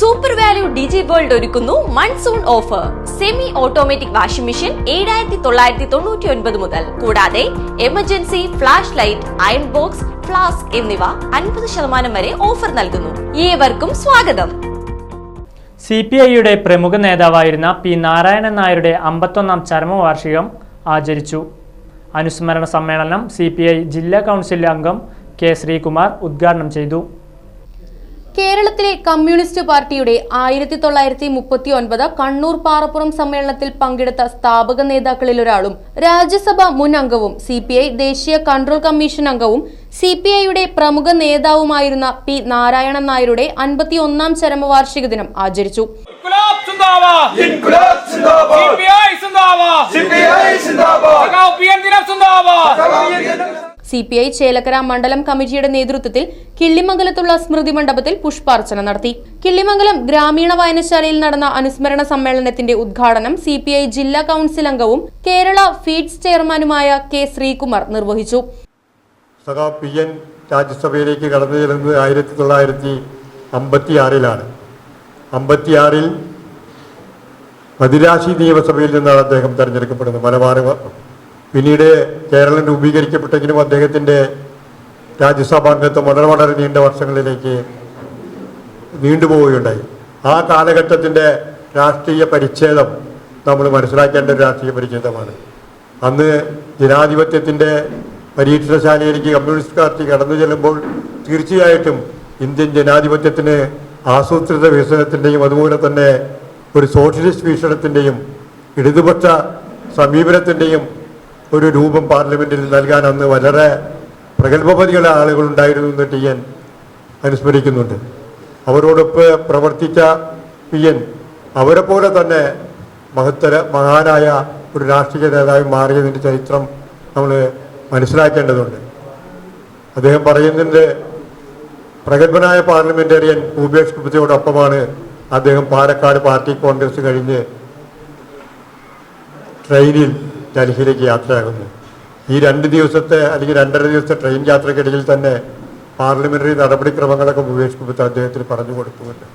Super value ഡിജി world ഒരുക്കുന്നു monsoon offer semi automatic washing machine ഏഴായിരത്തി തൊള്ളായിരത്തി തൊണ്ണൂറ്റി ഒൻപത് മുതൽ. കൂടാതെ emergency flash light iron box flask എന്നിവ അൻപത് ശതമാനം വരെ ഓഫർ നൽകുന്നു. ഏവർക്കും സ്വാഗതം. സി പി ഐയുടെ പ്രമുഖ നേതാവായിരുന്ന പി നാരായണൻ നായരുടെ അമ്പത്തൊന്നാം ചരമവാർഷികം ആചരിച്ചു. അനുസ്മരണ സമ്മേളനം സി ജില്ലാ കൗൺസിൽ അംഗം കെ ശ്രീകുമാർ ഉദ്ഘാടനം ചെയ്തു. കേരളത്തിലെ കമ്മ്യൂണിസ്റ്റ് പാർട്ടിയുടെ ആയിരത്തി തൊള്ളായിരത്തി മുപ്പത്തി ഒൻപത് കണ്ണൂർ പാറപ്പുറം സമ്മേളനത്തിൽ പങ്കെടുത്ത സ്ഥാപക നേതാക്കളിൽ ഒരാളും രാജ്യസഭ മുൻ അംഗവും സി പി ഐ ദേശീയ കൺട്രോൾ കമ്മീഷൻ അംഗവും സി പി ഐയുടെ പ്രമുഖ നേതാവുമായിരുന്ന പി നാരായണൻ നായരുടെ അൻപത്തി ഒന്നാം ചരമവാർഷിക ദിനം ആചരിച്ചു. സി പി ഐ ചേലക്കര മണ്ഡലം കമ്മിറ്റിയുടെ നേതൃത്വത്തിൽ കിള്ളിമംഗലത്തുള്ള സ്മൃതി മണ്ഡപത്തിൽ പുഷ്പാർച്ചന നടത്തി. കിള്ളിമംഗലം ഗ്രാമീണ വായനശാലയിൽ നടന്ന അനുസ്മരണ സമ്മേളനത്തിന്റെ ഉദ്ഘാടനം സി ജില്ലാ കൌൺസിൽ അംഗവും കേരള ഫീഡ്സ് ചെയർമാനുമായ കെ ശ്രീകുമാർ നിർവഹിച്ചു. രാജ്യസഭയിലേക്ക് കടന്നു ചെല്ലുന്നത് ആയിരത്തി തൊള്ളായിരത്തി അമ്പത്തി ആറിലാണ് അമ്പത്തിയാറിൽ മദിരാശി നിയമസഭയിൽ നിന്നാണ് അദ്ദേഹം തെരഞ്ഞെടുക്കപ്പെടുന്നത്. മലബാർ പിന്നീട് കേരളം രൂപീകരിക്കപ്പെട്ടെങ്കിലും അദ്ദേഹത്തിന്റെ രാജ്യസഭാംഗത്വം വളരെ വളരെ നീണ്ട വർഷങ്ങളിലേക്ക് നീണ്ടുപോവുകയുണ്ടായി. ആ കാലഘട്ടത്തിന്റെ രാഷ്ട്രീയ പരിച്ഛേദം നമ്മൾ മനസ്സിലാക്കേണ്ട ഒരു രാഷ്ട്രീയ പരിച്ഛേദമാണ്. അന്ന് ജനാധിപത്യത്തിന്റെ പരീക്ഷണശാലയിലേക്ക് കമ്മ്യൂണിസ്റ്റ് പാർട്ടി കടന്നു ചെല്ലുമ്പോൾ തീർച്ചയായിട്ടും ഇന്ത്യൻ ജനാധിപത്യത്തിന് ആസൂത്രിത വികസനത്തിന്റെയും അതുപോലെ തന്നെ ഒരു സോഷ്യലിസ്റ്റ് വീക്ഷണത്തിന്റെയും ഇടതുപക്ഷ സമീപനത്തിന്റെയും ഒരു രൂപം പാർലമെന്റിൽ നൽകാൻ അന്ന് വളരെ പ്രഗത്ഭപതികളെ ആളുകളുണ്ടായിരുന്നു ടി എൻ അനുസ്മരിക്കുന്നുണ്ട്. അവരോടൊപ്പ് പ്രവർത്തിച്ച പി എൻ അവരെ പോലെ തന്നെ മഹത്തര മഹാനായ ഒരു രാഷ്ട്രീയ നേതാവ് മാറിയതിന്റെ ചരിത്രം നമ്മൾ മനസ്സിലാക്കേണ്ടതുണ്ട്. അദ്ദേഹം പറയുന്നുണ്ട് പ്രഗത്ഭനായ പാർലമെന്റേറിയൻ ഭൂപേഷ് ഗുപ്തയോടൊപ്പമാണ് അദ്ദേഹം പാലക്കാട് പാർട്ടി കോൺഗ്രസ് കഴിഞ്ഞ് ട്രെയിനിൽ ഡൽഹിയിലേക്ക് യാത്രയാകുന്നു. ഈ രണ്ട് ദിവസത്തെ അല്ലെങ്കിൽ രണ്ടര ദിവസത്തെ ട്രെയിൻ യാത്രക്കിടയിൽ തന്നെ പാർലമെന്ററി നടപടിക്രമങ്ങളൊക്കെ ഉപേക്ഷിക്കുമ്പോൾ അദ്ദേഹത്തിന് പറഞ്ഞു കൊടുക്കുന്നുണ്ട്.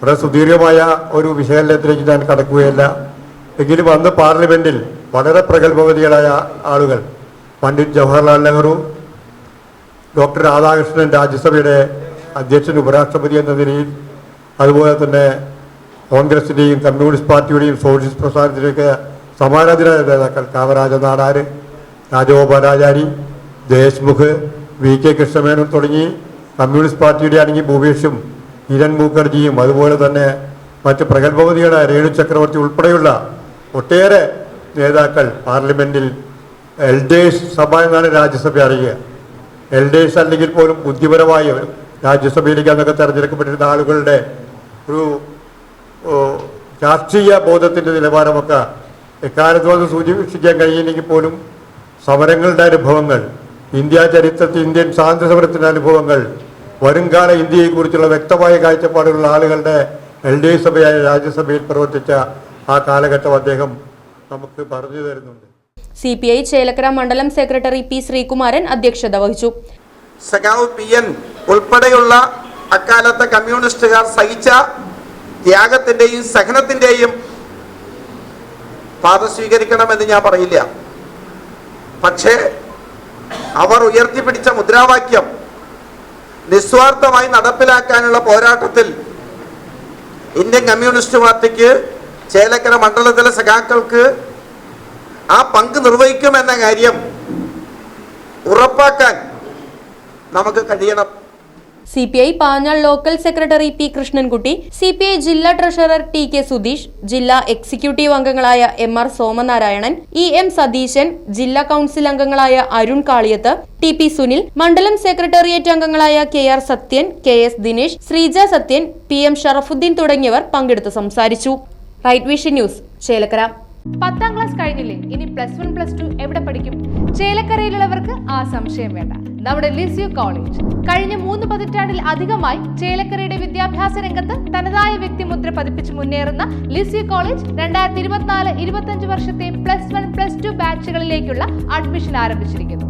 വളരെ സുദീർഘമായ ഒരു വിശകലനത്തിലേക്ക് ഞാൻ കടക്കുകയല്ല. എങ്കിലും അന്ന് പാർലമെന്റിൽ വളരെ പ്രഗത്ഭവതികളായ ആളുകൾ പണ്ഡിറ്റ് ജവഹർലാൽ നെഹ്റു ഡോക്ടർ രാധാകൃഷ്ണൻ രാജ്യസഭയുടെ അധ്യക്ഷൻ ഉപരാഷ്ട്രപതി എന്ന നിലയിൽ അതുപോലെ തന്നെ കോൺഗ്രസിന്റെയും കമ്മ്യൂണിസ്റ്റ് പാർട്ടിയുടെയും സോഷ്യലിസ്റ്റ് പ്രസ്ഥാനത്തിന്റെയൊക്കെ സമാനാധിരായ നേതാക്കൾ കാമരാജ നാടാര് രാജഗോപാലാചാരി ദേശ്മുഖ് വി കെ കൃഷ്ണമേനോൻ തുടങ്ങി കമ്മ്യൂണിസ്റ്റ് പാർട്ടിയുടെ ആണെങ്കിൽ ഭൂപേഷും കിരൺ മുഖർജിയും അതുപോലെ തന്നെ മറ്റ് പ്രഗത്ഭവതികളായ രേണു ചക്രവർത്തി ഉൾപ്പെടെയുള്ള ഒട്ടേറെ നേതാക്കൾ പാർലമെന്റിൽ എൽഡേഴ്സ് സഭ എന്നാണ് രാജ്യസഭ അറിയുക. എൽഡേഴ്സ് അല്ലെങ്കിൽ പോലും ബുദ്ധിപരമായ രാജ്യസഭയിലേക്ക് അന്നൊക്കെ തെരഞ്ഞെടുക്കപ്പെട്ടിരുന്ന ആളുകളുടെ ഒരു രാഷ്ട്രീയ ബോധത്തിന്റെ നിലവാരമൊക്കെ എക്കാലത്തും അത് സൂചിപ്പിക്കാൻ കഴിയില്ലെങ്കിൽ പോലും സമരങ്ങളുടെ അനുഭവങ്ങൾ ഇന്ത്യ ചരിത്രത്തിൽ ഇന്ത്യൻ സ്വാതന്ത്ര്യ സമരത്തിന്റെ അനുഭവങ്ങൾ വരുംകാല ഇന്ത്യയെക്കുറിച്ചുള്ള വ്യക്തമായ കാഴ്ചപ്പാടുള്ള ആളുകളുടെ എൽ ഡി എഫ് സഭയായ രാജ്യസഭയിൽ പ്രവർത്തിച്ച ആ കാലഘട്ടം അദ്ദേഹം നമുക്ക് പറഞ്ഞു തരുന്നുണ്ട്. സി പി ഐ ചേലക്കര മണ്ഡലം സെക്രട്ടറി പി ശ്രീകുമാരൻ അധ്യക്ഷത വഹിച്ചു. സഖാവ് പി എൻ ഉൾപ്പെടെയുള്ള അക്കാലത്തെ കമ്മ്യൂണിസ്റ്റുകാർ സഹിച്ച ത്യാഗത്തിന്റെയും സഹനത്തിന്റെയും പാത സ്വീകരിക്കണമെന്ന് ഞാൻ പറയില്ല. പക്ഷേ അവർ ഉയർത്തിപ്പിടിച്ച മുദ്രാവാക്യം നിസ്വാർത്ഥമായി നടപ്പിലാക്കാനുള്ള പോരാട്ടത്തിൽ ഇന്ത്യൻ കമ്മ്യൂണിസ്റ്റ് പാർട്ടിക്ക് ചേലക്കര മണ്ഡലത്തിലെ സഖാക്കൾക്ക് ആ പങ്ക് നിർവഹിക്കുമെന്ന കാര്യം ഉറപ്പാക്കാൻ നമുക്ക് കഴിയണം. C P I Panjal local secretary P Krishnankutty C P I ജില്ലാ ട്രഷറർ ടി കെ സുധീഷ് ജില്ലാ എക്സിക്യൂട്ടീവ് അംഗങ്ങളായ M R Somanarayanan E M Satheesan ജില്ലാ കൗൺസിൽ അംഗങ്ങളായ അരുൺ കാളിയത്ത് ടി പി സുനിൽ മണ്ഡലം സെക്രട്ടേറിയറ്റ് അംഗങ്ങളായ K R Sathyan K S Dinesh Sreeja Sathyan P M Sharafudheen തുടങ്ങിയവർ പങ്കെടുത്ത് സംസാരിച്ചു. Right Vision News Chelakkara. പത്താം ക്ലാസ് കഴിഞ്ഞില്ലേ? ഇനി പ്ലസ് വൺ പ്ലസ് ടു എവിടെ പഠിക്കും? ചേലക്കരയിലുള്ളവർക്ക് ആ സംശയം വേണ്ട. നമ്മുടെ ലിസ്യു കോളേജ്. കഴിഞ്ഞ മൂന്ന് പതിറ്റാണ്ടിൽ അധികമായി ചേലക്കരയുടെ വിദ്യാഭ്യാസ രംഗത്ത് തനതായ വ്യക്തിമുദ്ര പതിപ്പിച്ച് മുന്നേറുന്ന ലിസ്യു കോളേജ് രണ്ടായിരത്തി ഇരുപത്തിനാല് ഇരുപത്തഞ്ച് വർഷത്തെ പ്ലസ് വൺ പ്ലസ് ടു ബാച്ചുകളിലേക്കുള്ള അഡ്മിഷൻ ആരംഭിച്ചിരിക്കുന്നു.